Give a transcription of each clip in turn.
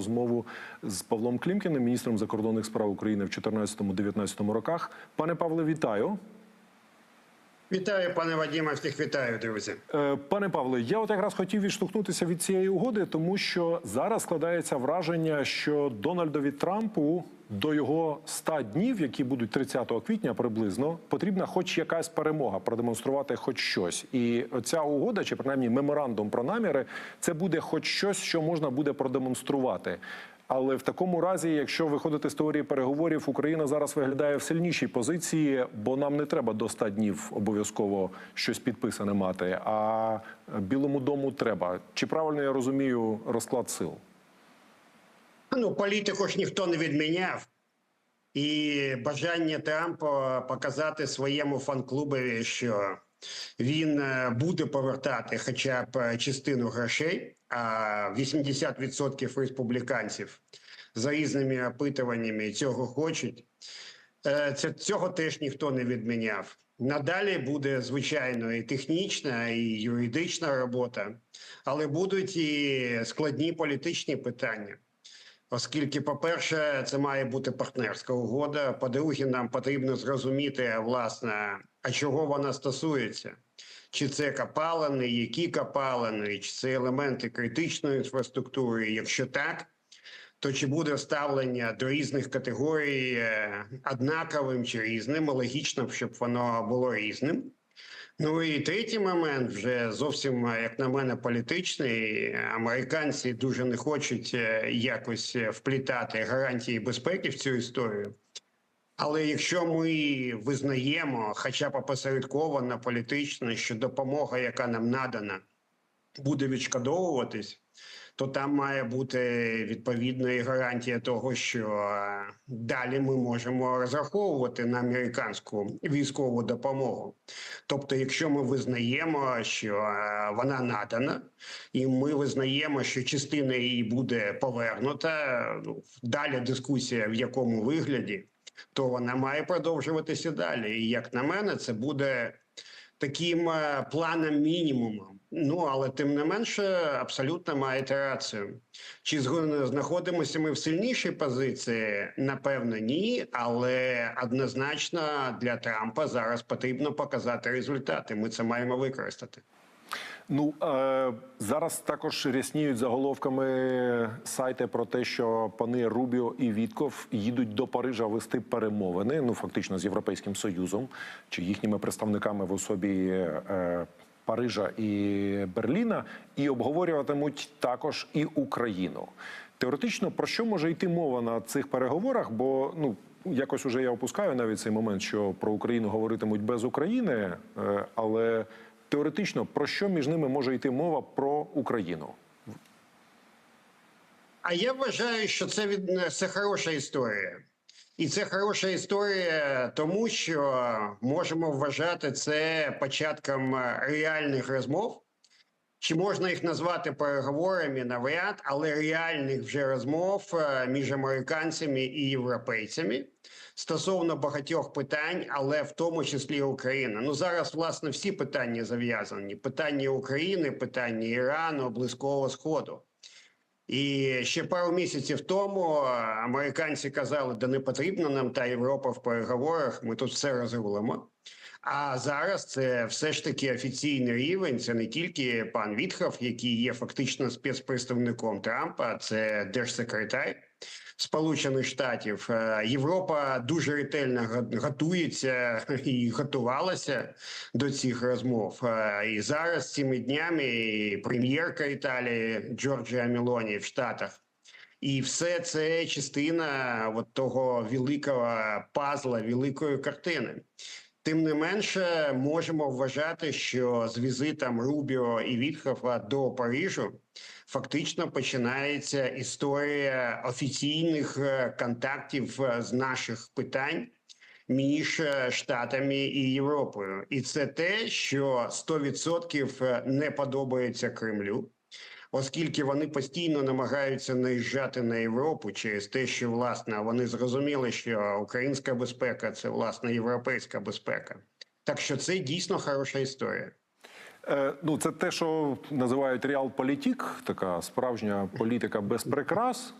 розмову з Павлом Клімкіним, міністром закордонних справ України в 2014-2019 роках. Пане Павле, вітаю. Вітаю, пане Вадіме, всіх вітаю, друзі. Е, Пане Павле, я от якраз хотів відштовхнутися від цієї угоди, тому що зараз складається враження, що Дональдові Трампу до його 100 днів, які будуть 30 квітня приблизно, потрібна хоч якась перемога, продемонструвати хоч щось. І ця угода, чи принаймні меморандум про наміри, це буде хоч щось, що можна буде продемонструвати. Але в такому разі, якщо виходити з теорії переговорів, Україна зараз виглядає в сильнішій позиції, бо нам не треба до 100 днів обов'язково щось підписане мати. А Білому дому треба. Чи правильно я розумію розклад сил? Ну, політику ж ніхто не відміняв. І бажання Трампа показати своєму фан-клубові, що він е, буде повертати хоча б е, частину грошей, а 80% республіканців за різними опитуваннями цього хочуть. Е, Це цього теж ніхто не відміняв. Надалі буде звичайно і технічна, і юридична робота, але будуть і складні політичні питання. Оскільки, по-перше, це має бути партнерська угода. По-друге, нам потрібно зрозуміти, власне, а чого вона стосується. Чи це капалини, які капалини, чи це елементи критичної інфраструктури? Якщо так, то чи буде ставлення до різних категорій е, однаковим чи різним? Логічно, щоб воно було різним. Ну і третій момент, вже зовсім, як на мене, політичний. Американці дуже не хочуть е, якось е, вплітати гарантії безпеки в цю історію. Але якщо ми визнаємо, хоча б посередковано політично, що допомога, яка нам надана, буде відшкодовуватись, то там має бути відповідна і гарантія того, що е, далі ми можемо розраховувати на американську військову допомогу. Тобто, якщо ми визнаємо, що е, вона надана, і ми визнаємо, що частина її буде повернута, ну далі дискусія в якому вигляді, то вона має продовжуватися далі. І як на мене, це буде таким е, планом мінімумом. Ну але тим не менше, абсолютно маєте рацію. Чи знаходимося ми в сильнішій позиції? Напевно, ні. Але однозначно для Трампа зараз потрібно показати результати. Ми це маємо використати. Ну е, зараз також рясніють заголовками сайти про те, що пани Рубіо і Вітков їдуть до Парижа вести перемовини. Ну фактично з Європейським Союзом чи їхніми представниками в особі. Е, Парижа і Берліна і обговорюватимуть також і Україну. Теоретично про що може йти мова на цих переговорах? Бо ну якось уже я опускаю навіть цей момент, що про Україну говоритимуть без України, е, але теоретично про що між ними може йти мова про Україну? А я вважаю, що це від це хороша історія. І це хороша історія, тому що можемо вважати це початком е, реальних розмов. Чи можна їх назвати переговорами навряд, але реальних вже розмов е, між американцями і європейцями стосовно багатьох питань, але в тому числі Україна. Ну зараз власне всі питання зав'язані: питання України, питання Ірану, Близького Сходу. І ще пару місяців тому американці казали, да не потрібна нам та Європа в переговорах. Ми тут все розрулимо. А зараз це все ж таки офіційний рівень. Це не тільки пан Вітхов, який є фактично спецпредставником Трампа, це держсекретар Сполучених Штатів. Е, Європа дуже ретельно го- готується і готувалася до цих розмов. Е, І зараз цими днями і прем'єрка Італії Джорджія Мелоні в Штатах. І все це частина от того великого пазла, великої картини. Тим не менше, можемо вважати, що з візитом Рубіо і Вітхофа до Парижу фактично починається історія офіційних е, контактів е, з наших питань між е, Штатами і Європою, і це те, що 100% не подобається Кремлю. Оскільки вони постійно намагаються наїжджати на Європу через те, що власне вони зрозуміли, що українська безпека це власне європейська безпека. Так що це дійсно хороша історія. Е, ну, це те, що називають реал-політік, така справжня політика без прикрас.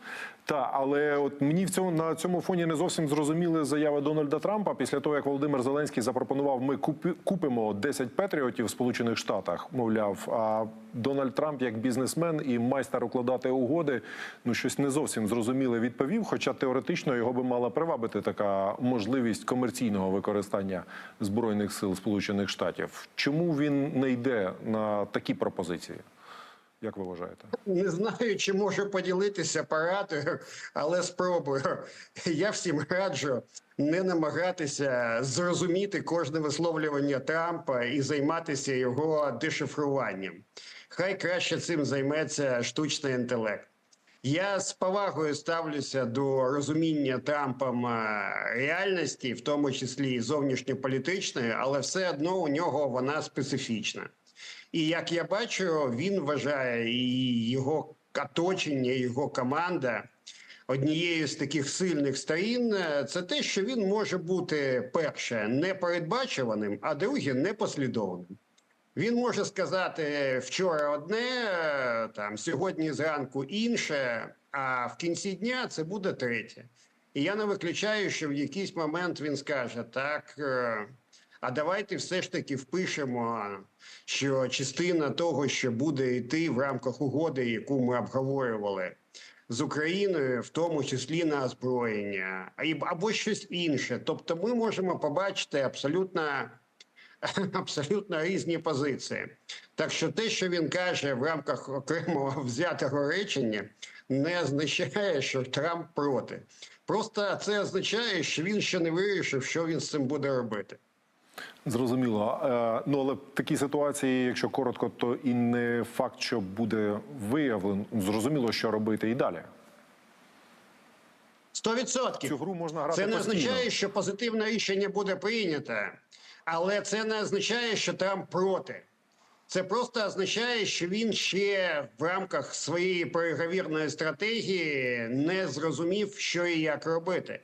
Та, але от мені в цьому на цьому фоні не зовсім зрозуміли заяви Дональда Трампа після того, як Володимир Зеленський запропонував, ми купи, купимо 10 патріотів в Сполучених Штатах. Мовляв, а Дональд Трамп, як бізнесмен і майстер укладати угоди, ну щось не зовсім зрозуміле відповів. Хоча теоретично його би мала привабити така можливість комерційного використання збройних сил Сполучених Штатів. Чому він не йде на такі пропозиції? Як ви вважаєте? Не знаю, чи можу поділитися порадою, але спробую. Я всім раджу не намагатися зрозуміти кожне висловлювання Трампа і займатися його дешифруванням. Хай краще цим займеться штучний інтелект. Я з повагою ставлюся до розуміння Трампом е, реальності, в тому числі і зовнішньополітичної, але все одно у нього вона специфічна. І як я бачу, він вважає і його оточення, його команда однією з таких сильних сторін е, це те, що він може бути перше непередбачуваним, а друге непослідовним. Він може сказати вчора одне, е, там сьогодні зранку інше, а в кінці дня це буде третє. І я не виключаю, що в якийсь момент він скаже так. А давайте все ж таки впишемо, що частина того, що буде йти в рамках угоди, яку ми обговорювали з Україною, в тому числі на озброєння, або щось інше. Тобто, ми можемо побачити абсолютно абсолютно різні позиції. Так що те, що він каже в рамках окремого взятого речення, не означає, що Трамп проти. Просто це означає, що він ще не вирішив, що він з цим буде робити. Зрозуміло. Е, ну але в такій ситуації, якщо коротко, то і не факт, що буде виявлено. Зрозуміло, що робити і далі. Сто відсотків. Цю гру можна грати Це не постійно. означає, що позитивне рішення буде прийнято, але це не означає, що Трамп проти. Це просто означає, що він ще в рамках своєї переговірної стратегії не зрозумів, що і як робити.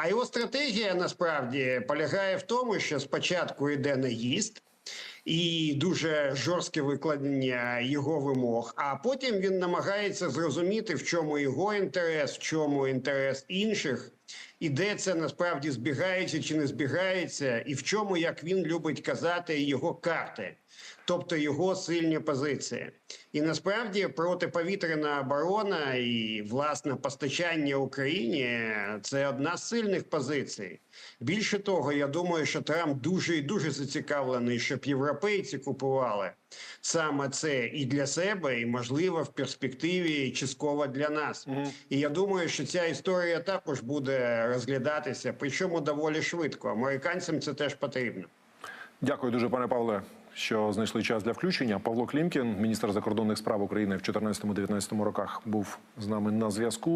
А його стратегія насправді полягає в тому, що спочатку йде наїзд і дуже жорстке викладення його вимог. А потім він намагається зрозуміти, в чому його інтерес, в чому інтерес інших, і де це насправді збігається чи не збігається, і в чому, як він любить казати, його карти, тобто його сильні позиції. І насправді протиповітряна оборона і власне постачання Україні це одна з сильних позицій. Більше того, я думаю, що Трамп дуже і дуже зацікавлений, щоб європейці купували саме це і для себе, і можливо в перспективі частково для нас. І я думаю, що ця історія також буде розглядатися, причому доволі швидко. Американцям це теж потрібно. Дякую дуже, пане Павле, що знайшли час для включення. Павло Клімкін, міністр закордонних справ України в 2014-2019 роках, був з нами на зв'язку.